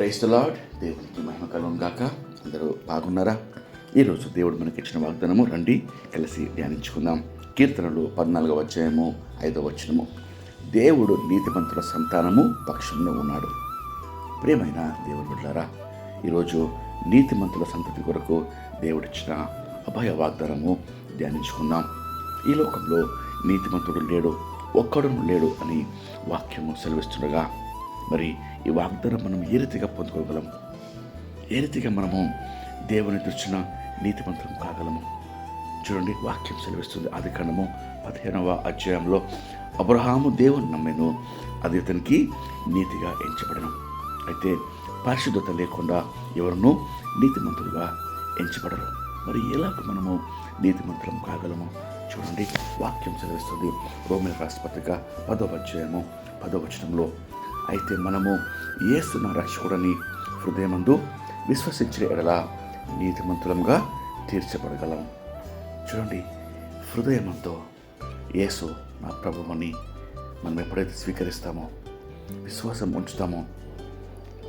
Price lord దేవునికి మహిమ కలం గాక. అందరూ బాగున్నారా? ఈరోజు దేవుడు మనకి ఇచ్చిన వాగ్దానము రండి కలిసి ధ్యానించుకుందాం. కీర్తనలు పద్నాలుగవ అధ్యాయము ఐదవ వచనము. దేవుడు నీతిమంతుల సంతానము పక్షంలో ఉన్నాడు. ప్రియమైన దేవుడు బిడ్డారా ఈరోజు నీతిమంతుల సంతతి కొరకు దేవుడిచ్చిన అభయ వాగ్దానము ధ్యానించుకుందాం. ఈ లోకంలో నీతిమంతుడు లేడు ఒక్కడును లేడు అని వాక్యము సెలవిస్తుండగా మరి ఈ వాగ్దానం మనం ఏ రీతిగా పొందుకోగలం? ఏ రీతిగా మనము దేవుని దృష్టిన నీతిమంత్రం కాగలము? చూడండి వాక్యం సెలవిస్తుంది. అది కణము పదిహేనవ అధ్యాయంలో అబ్రహాము దేవుని నమ్మెను అది అతనికి నీతిగా ఎంచబడను. అయితే పరిశుద్ధత లేకుండా ఎవరినూ నీతిమంతులుగా ఎంచబడరు. మరి ఎలాగ మనము నీతిమంతులం కాగలము? చూడండి వాక్యం సెలవిస్తుంది. రోమిల రాష్ట్రపతిగా పదవ అధ్యాయము పదవ వచనంలో అయితే మనము ఏస్తున్న రక్షకుడని హృదయమందు విశ్వసించిన ఎడల నీతిమంతులంగా తీర్చబడగలం. చూడండి హృదయమంతో యేసు నా ప్రభువని మనం ఎప్పుడైతే స్వీకరిస్తామో విశ్వాసం ఉంచుతామో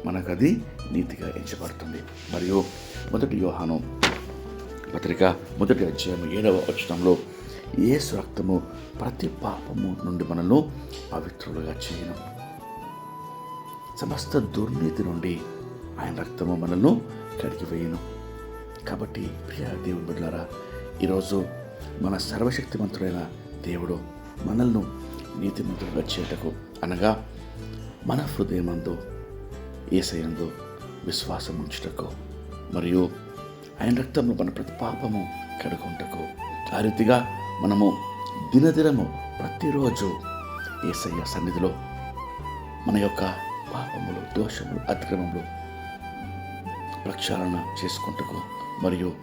మనకు అది నీతిగా ఎంచబడుతుంది. మరియు మొదటి యోహాను పత్రిక మొదటి అధ్యాయం ఏడవ వచనంలో ఏసు రక్తము ప్రతి పాపము నుండి మనల్ని పవిత్రులుగా చేయను. సమస్త దుర్నీతి నుండి ఆయన రక్తము మనల్ని కడిగివేయను కాబట్టి ప్రియ దేవుని బిడ్డారా ఈరోజు మన సర్వశక్తిమంతుడైన దేవుడు మనల్ని నీతిమంతులుగా చేయటకు అనగా మన హృదయమందు ఏసయందు విశ్వాసం ఉంచుటకు మరియు ఆయన రక్తంలో మన ప్రతి పాపము కడుగుంటకు. ఆ రీతిగా మనము దినదినము ప్రతిరోజు ఏసయ్య సన్నిధిలో మన యొక్క పాపములు దోషములు అతిక్రమములు ప్రక్షాళన చేసుకుంటకు మరియు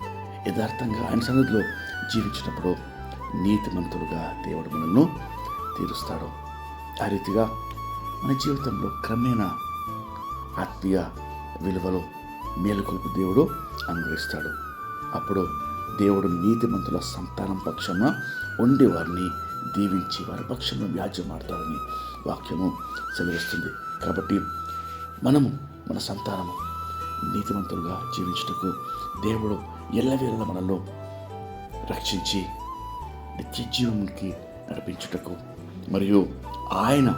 యథార్థంగా ఆయన సన్నిధిలో జీవించినప్పుడు నీతిమంతులుగా దేవుడు మనల్ని తీరుస్తాడు. ఆ రీతిగా మన జీవితంలో క్రమేణా ఆత్మీయ విలువలు మేలుకొలుపు దేవుడు అనుగ్రహిస్తాడు. అప్పుడు దేవుడు నీతిమంతుల సంతానం పక్షాన ఉండి వారిని దీవించి వారి పక్షంలో వ్యాజ్యం ఆడతాడని వాక్యము సెలవిస్తుంది. కాబట్టి మనము మన సంతానము నీతివంతులుగా జీవించుటకు దేవుడు ఎల్లవేళ మనలో రక్షించి నిత్య నడిపించుటకు మరియు ఆయన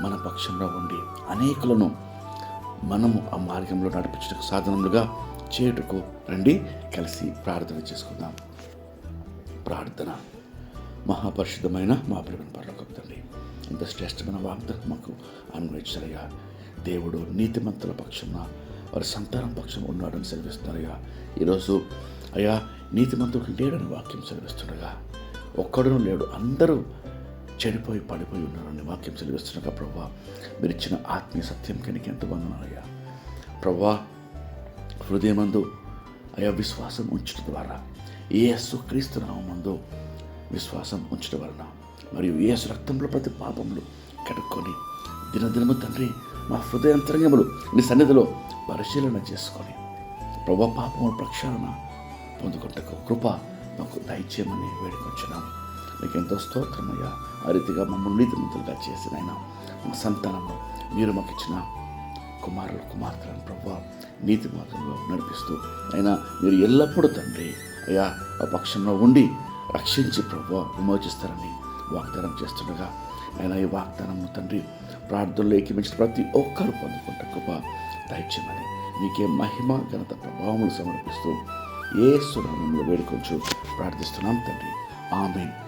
మన పక్షంలో ఉండి అనేకులను మనము ఆ మార్గంలో నడిపించటకు సాధనములుగా చేయుటకు రండి కలిసి ప్రార్థన చేసుకుందాం. ప్రార్థన. మహాపరిశుద్ధమైన మా ప్రేమ పరలోకపు తండ్రి. ఇంత శ్రేష్టమైన వాగ్దానం మాకు అనుగ్రహించారయ్యా. దేవుడు నీతిమంతుల పక్షంన వారి సంతానం పక్షం ఉన్నాడని సెలవిస్తున్నారయ్యా. ఈరోజు అయ్యా నీతిమంతుడు లేడని వాక్యం సెలవిస్తుండగా ఒక్కడును లేడు అందరూ చెడిపోయి పడిపోయి ఉన్నారని వాక్యం సెలవిస్తుండగా ప్రభా మీరు ఇచ్చిన ఆత్మీయ సత్యం కనుక ఎంత వందనాలయ్యా. ప్రభా హృదయమందు అయా విశ్వాసం ఉంచడం ద్వారా ఏసు సుక్రీస్తు నామందు విశ్వాసం ఉంచడం వలన మరియు ఏసు రక్తంలో ప్రతి పాపములు కడుక్కొని దినదినము తండ్రి మా హృదయాంతరంగములు నీ సన్నిధిలో పరిశీలన చేసుకొని ప్రభు పాపముల ప్రక్షాళన పొందుకుంటకు కృప మాకు దయచేయమని వేడుకొచ్చినాం మీకు ఎంతో స్తోత్రమయ్యా. ఆ రీతిగా మమ్మల్ని నీతిమంతులుగా చేసిన ఆయన మా సంతానము మీరు మాకు ఇచ్చిన కుమారులు కుమార్తెలను ప్రభు నీతి మార్గంలో నడిపిస్తూ అయినా మీరు ఎల్లప్పుడూ తండ్రి అయ్యా ఆ పక్షంలో ఉండి రక్షించి ప్రభు విమోచిస్తారని వాగ్దానం చేస్తుండగా ఆయన ఈ వాగ్దానం తండ్రి ప్రార్థనలో ఏకీమించిన ప్రతి ఒక్కరు పొందుకుంట కృప దయచేయమని మీకే మహిమ ఘనత ప్రభావములు సమర్పిస్తూ ఏ సునామంలో వేడుకొంచు ప్రార్థిస్తున్నాం తండ్రి. ఆమె